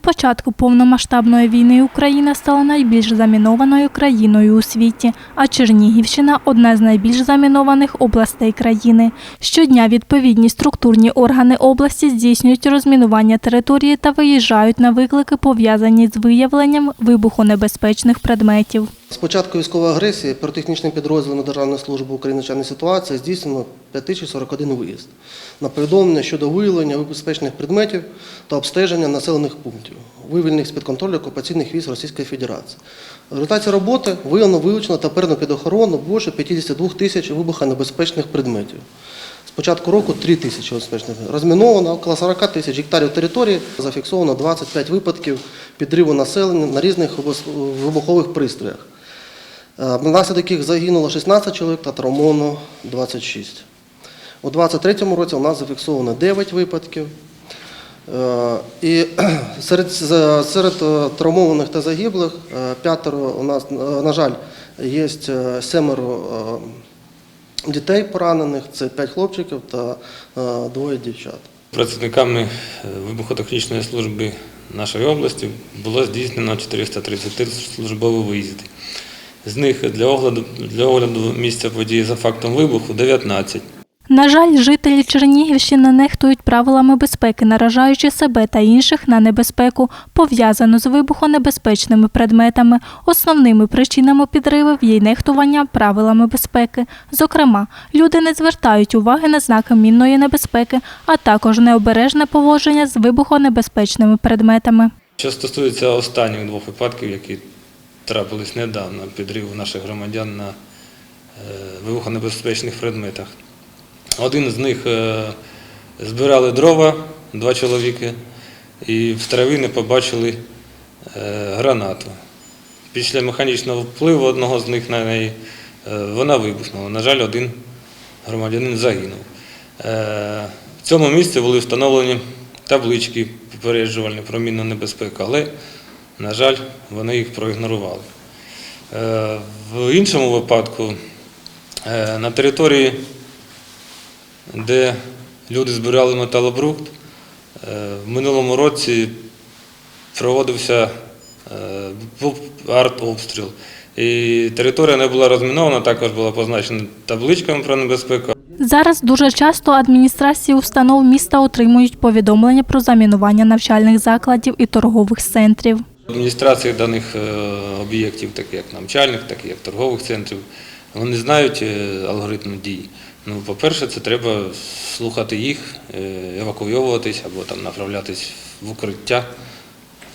початку повномасштабної війни Україна стала найбільш замінованою країною у світі, а Чернігівщина одна з найбільш замінованих областей країни. Щодня відповідні структурні органи області здійснюють розмінування території та виїжджають на виклики, пов'язані з виявленням вибухонебезпечних предметів. З початку військової агресії піротехнічним підрозділом Державної служби України надзвичайної ситуації здійснено 5041 виїзд на повідомлення щодо виявлення вибезпечених предметів та обстеження населених пунктів, вивільних з-під контролю окупаційних військ Російської Федерації. В результаті роботи виявлено вилучено та передано під охорону більше 52 тисяч вибухонебезпечних предметів. З початку року 3 тисячі безпечних. Розміновано около 40 тисяч гектарів території. Зафіксовано 25 випадків підриву населення на різних вибухових пристроях. Е, Внаслідок яких загинуло 16 чоловік та травмовано 26. У 2023 році у нас зафіксовано 9 випадків. Е, І серед, серед е, травмованих та загиблих п'ятеро у нас, на жаль, є семеро дітей поранених, це 5 хлопчиків та двоє дівчат. Працівниками вибухотехнічної служби нашої області було здійснено 433 службові виїзди. З них для огляду, для огляду місця події за фактом вибуху 19. На жаль, жителі Чернігівщини нехтують правилами безпеки, наражаючи себе та інших на небезпеку, пов'язану з вибухонебезпечними предметами. Основними причинами підривів є нехтування правилами безпеки. Зокрема, люди не звертають уваги на знаки мінної небезпеки, а також необережне поводження з вибухонебезпечними предметами. Що стосується останніх двох випадків, які трапились недавно, підриву наших громадян на е, вибухонебезпечних предметах. Один з них е, збирали дрова, два чоловіки, і в траві побачили е, гранату. Після механічного впливу одного з них на неї вона вибухнула. На жаль, один громадянин загинув. В цьому місці були встановлені таблички попереджувальні про мінну небезпеку, але, на жаль, вони їх проігнорували. Е, В іншому випадку е, на території, де люди збирали металобрухт, е, в минулому році проводився артобстріл. І територія не була розмінована, також була позначена табличками про небезпеку. Зараз дуже часто адміністрації установ міста отримують повідомлення про замінування навчальних закладів і торгових центрів. Адміністрації даних е, об'єктів, таких як навчальних, так як торгових центрів, вони знають е, алгоритм дій. Ну, по-перше, це треба слухати їх, е, евакуйовуватись або там направлятись в укриття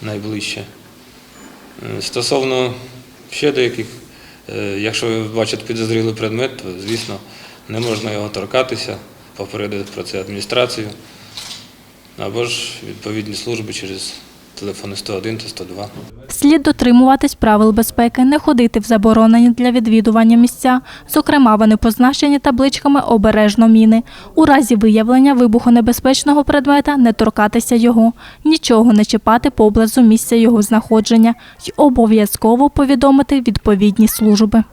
найближче. Стосовно ще деяких, якщо ви бачите підозрілий предмет, то, звісно, не можна його торкатися, попередити про це адміністрацію або ж відповідні служби через телефони 101 та 102. Слід дотримуватись правил безпеки, не ходити в заборонені для відвідування місця. Зокрема, вони позначені табличками обережно міни. У разі виявлення вибухонебезпечного предмета не торкатися його, нічого не чіпати поблизу місця його знаходження й обов'язково повідомити відповідні служби.